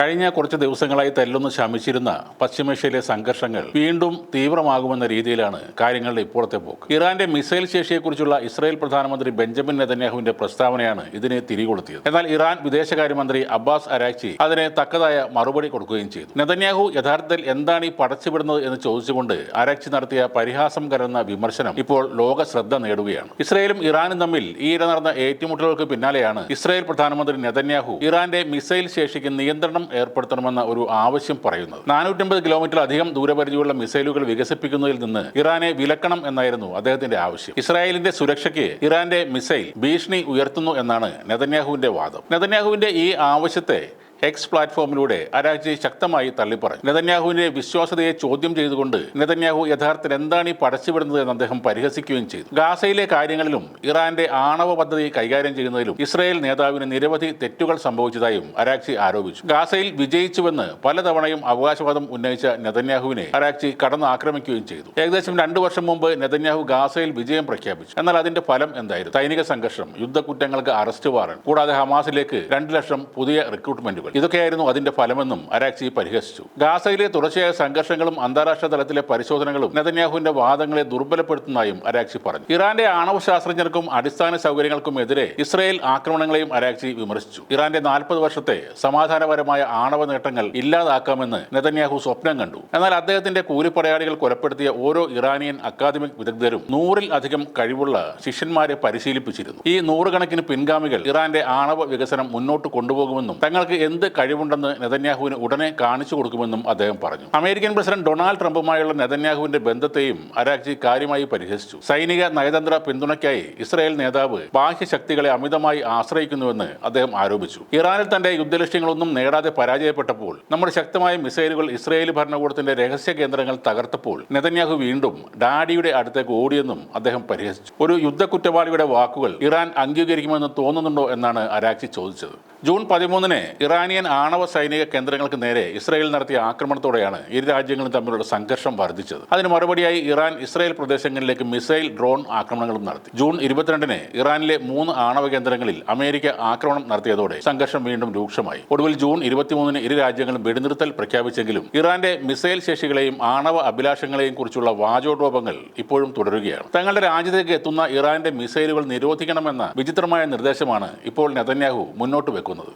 കഴിഞ്ഞ കുറച്ച് ദിവസങ്ങളായി തെല്ലൊന്ന് ശമിച്ചിരുന്ന പശ്ചിമേഷ്യയിലെ സംഘർഷങ്ങൾ വീണ്ടും തീവ്രമാകുമെന്ന രീതിയിലാണ് കാര്യങ്ങളുടെ ഇപ്പോഴത്തെ പോക്ക്. ഇറാന്റെ മിസൈൽ ശേഷിയെക്കുറിച്ചുള്ള ഇസ്രായേൽ പ്രധാനമന്ത്രി ബെഞ്ചമിൻ നെതന്യാഹുവിന്റെ പ്രസ്താവനയാണ് ഇതിനെ തിരികൊളുത്തിയത്. എന്നാൽ ഇറാൻ വിദേശകാര്യമന്ത്രി അബ്ബാസ് അരാക്ചി അതിനെ തക്കതായ മറുപടി കൊടുക്കുകയും ചെയ്തു. നെതന്യാഹു യഥാർത്ഥത്തിൽ എന്താണ് ഈ പടച്ചുവിടുന്നത് എന്ന് ചോദിച്ചുകൊണ്ട് അരാക്ചി നടത്തിയ പരിഹാസം കലർന്ന വിമർശനം ഇപ്പോൾ ലോക ശ്രദ്ധ നേടുകയാണ്. ഇസ്രായേലും ഇറാനും തമ്മിൽ ഈയിടെ നടന്ന ഏറ്റുമുട്ടലുകൾക്ക് പിന്നാലെയാണ് ഇസ്രായേൽ പ്രധാനമന്ത്രി നെതന്യാഹു ഇറാന്റെ മിസൈൽ ശേഷിക്ക് നിയന്ത്രണം ഏർപ്പെടുത്തണമെന്ന ഒരു ആവശ്യം പറയുന്നത്. നാനൂറ്റമ്പത് കിലോമീറ്റർ അധികം ദൂരപരിധിയുള്ള മിസൈലുകൾ വികസിപ്പിക്കുന്നതിൽ നിന്ന് ഇറാനെ വിലക്കണം എന്നായിരുന്നു അദ്ദേഹത്തിന്റെ ആവശ്യം. ഇസ്രായേലിന്റെ സുരക്ഷയ്ക്ക് ഇറാന്റെ മിസൈൽ ഭീഷണി ഉയർത്തുന്നു എന്നാണ് നെതന്യാഹുവിന്റെ വാദം. നെതന്യാഹുവിന്റെ ഈ ആവശ്യത്തെ എക്സ് പ്ലാറ്റ്ഫോമിലൂടെ അരാജ്യെ ശക്തമായി തള്ളിപ്പറഞ്ഞു. നെതന്യാഹുവിന്റെ വിശ്വാസതയെ ചോദ്യം ചെയ്തുകൊണ്ട് നെതന്യാഹു യഥാർത്ഥത്തിൽ എന്താണ് ഈ പടച്ചുവിടുന്നത് എന്ന് അദ്ദേഹം പരിഹസിക്കുകയും ചെയ്തു. ഗാസയിലെ കാര്യങ്ങളിലും ഇറാന്റെ ആണവ പദ്ധതി കൈകാര്യം ചെയ്യുന്നതിലും ഇസ്രായേൽ നേതാവിന് നിരവധി തെറ്റുകൾ സംഭവിച്ചതായും അരാക്ഷി ആരോപിച്ചു. ഗാസയിൽ വിജയിച്ചുവെന്ന് പലതവണയും അവകാശവാദം ഉന്നയിച്ച നെതന്യാഹുവിനെ അരാക്ഷി കടന്നു ആക്രമിക്കുകയും ചെയ്തു. ഏകദേശം രണ്ടു വർഷം മുമ്പ് നെതന്യാഹു ഗാസയിൽ വിജയം പ്രഖ്യാപിച്ചു. എന്നാൽ അതിന്റെ ഫലം എന്തായിരുന്നു? സൈനിക സംഘർഷം യുദ്ധക്കുറ്റങ്ങൾക്ക് അറസ്റ്റ് വാറൻ കൂടാതെ ഹമാസിലേക്ക് രണ്ട് ലക്ഷം പുതിയ റിക്രൂട്ട്മെന്റുകൾ ഇതൊക്കെയായിരുന്നു അതിന്റെ ഫലമെന്നും അരാക്സി പരിഹസിച്ചു. ഗാസയിലെ തുടർച്ചയായ സംഘർഷങ്ങളും അന്താരാഷ്ട്ര തലത്തിലെ പരിശോധനകളും നെതന്യാഹുവിന്റെ വാദങ്ങളെ ദുർബലപ്പെടുത്തുന്നതായും അരാക്സി പറഞ്ഞു. ഇറാന്റെ ആണവ ശാസ്ത്രജ്ഞർക്കും അടിസ്ഥാന സൗകര്യങ്ങൾക്കും എതിരെ ഇസ്രയേൽ ആക്രമണങ്ങളെയും അരാക്സി വിമർശിച്ചു. ഇറാന്റെ നാൽപ്പത് വർഷത്തെ സമാധാനപരമായ ആണവ നേട്ടങ്ങൾ ഇല്ലാതാക്കാമെന്ന് നെതന്യാഹു സ്വപ്നം കണ്ടു. എന്നാൽ അദ്ദേഹത്തിന്റെ കൂലിപ്പടയാളികൾ കൊലപ്പെടുത്തിയ ഓരോ ഇറാനിയൻ അക്കാദമിക് വിദഗ്ധരും നൂറിൽ അധികം കഴിവുള്ള ശിഷ്യന്മാരെ പരിശീലിപ്പിച്ചിരുന്നു. ഈ നൂറുകണക്കിന് പിൻഗാമികൾ ഇറാന്റെ ആണവ വികസനം മുന്നോട്ട് കൊണ്ടുപോകുമെന്നും തങ്ങൾക്ക് എന്ത് കഴിവുണ്ടെന്ന് നെതന്യാഹുവിന് ഉടനെ കാണിച്ചു കൊടുക്കുമെന്നും അദ്ദേഹം പറഞ്ഞു. അമേരിക്കൻ പ്രസിഡന്റ് ഡൊണാൾഡ് ട്രംപുമായുള്ള നെതന്യാഹുവിന്റെ ബന്ധത്തെയും അരാക്ജി കാര്യമായി പരിഹസിച്ചു. സൈനിക നയതന്ത്ര പിന്തുണയ്ക്കായി ഇസ്രായേൽ നേതാവ് ബാഹ്യ ശക്തികളെ അമിതമായി ആശ്രയിക്കുന്നുവെന്ന് അദ്ദേഹം ആരോപിച്ചു. ഇറാനിൽ തന്റെ യുദ്ധലക്ഷ്യങ്ങളൊന്നും നേടാതെ പരാജയപ്പെട്ടപ്പോൾ നമ്മുടെ ശക്തമായ മിസൈലുകൾ ഇസ്രായേൽ ഭരണകൂടത്തിന്റെ രഹസ്യ കേന്ദ്രങ്ങൾ തകർത്തപ്പോൾ നെതന്യാഹു വീണ്ടും ഡാഡിയുടെ അടുത്തേക്ക് ഓടിയെന്നും അദ്ദേഹം പരിഹസിച്ചു. ഒരു യുദ്ധ കുറ്റവാളിയുടെ വാക്കുകൾ ഇറാൻ അംഗീകരിക്കുമെന്ന് തോന്നുന്നുണ്ടോ എന്നാണ് അരാക്സി ചോദിച്ചത്. ജൂൺ പതിമൂന്നിന് ഇറാനിയൻ ആണവ സൈനിക കേന്ദ്രങ്ങൾക്ക് നേരെ ഇസ്രായേൽ നടത്തിയ ആക്രമണത്തോടെയാണ് ഇരു രാജ്യങ്ങളും തമ്മിലുള്ള സംഘർഷം വർദ്ധിച്ചത്. അതിന് മറുപടിയായി ഇറാൻ ഇസ്രായേൽ പ്രദേശങ്ങളിലേക്ക് മിസൈൽ ഡ്രോൺ ആക്രമണങ്ങളും നടത്തി. ജൂൺ ഇരുപത്തിരണ്ടിന് ഇറാനിലെ മൂന്ന് ആണവ കേന്ദ്രങ്ങളിൽ അമേരിക്ക ആക്രമണം നടത്തിയതോടെ സംഘർഷം വീണ്ടും രൂക്ഷമായി. ഒടുവിൽ ജൂൺ ഇരുപത്തിമൂന്നിന് ഇരു രാജ്യങ്ങളും വെടിനിർത്തൽ പ്രഖ്യാപിച്ചെങ്കിലും ഇറാന്റെ മിസൈൽ ശേഷികളെയും ആണവ അഭിലാഷങ്ങളെയും കുറിച്ചുള്ള വാചോടോപങ്ങൾ ഇപ്പോഴും തുടരുകയാണ്. തങ്ങളുടെ രാജ്യത്തേക്ക് എത്തുന്ന ഇറാന്റെ മിസൈലുകൾ നിരോധിക്കണമെന്ന വിചിത്രമായ നിർദ്ദേശമാണ് ഇപ്പോൾ നെതന്യാഹു മുന്നോട്ട് വെക്കുന്നത്.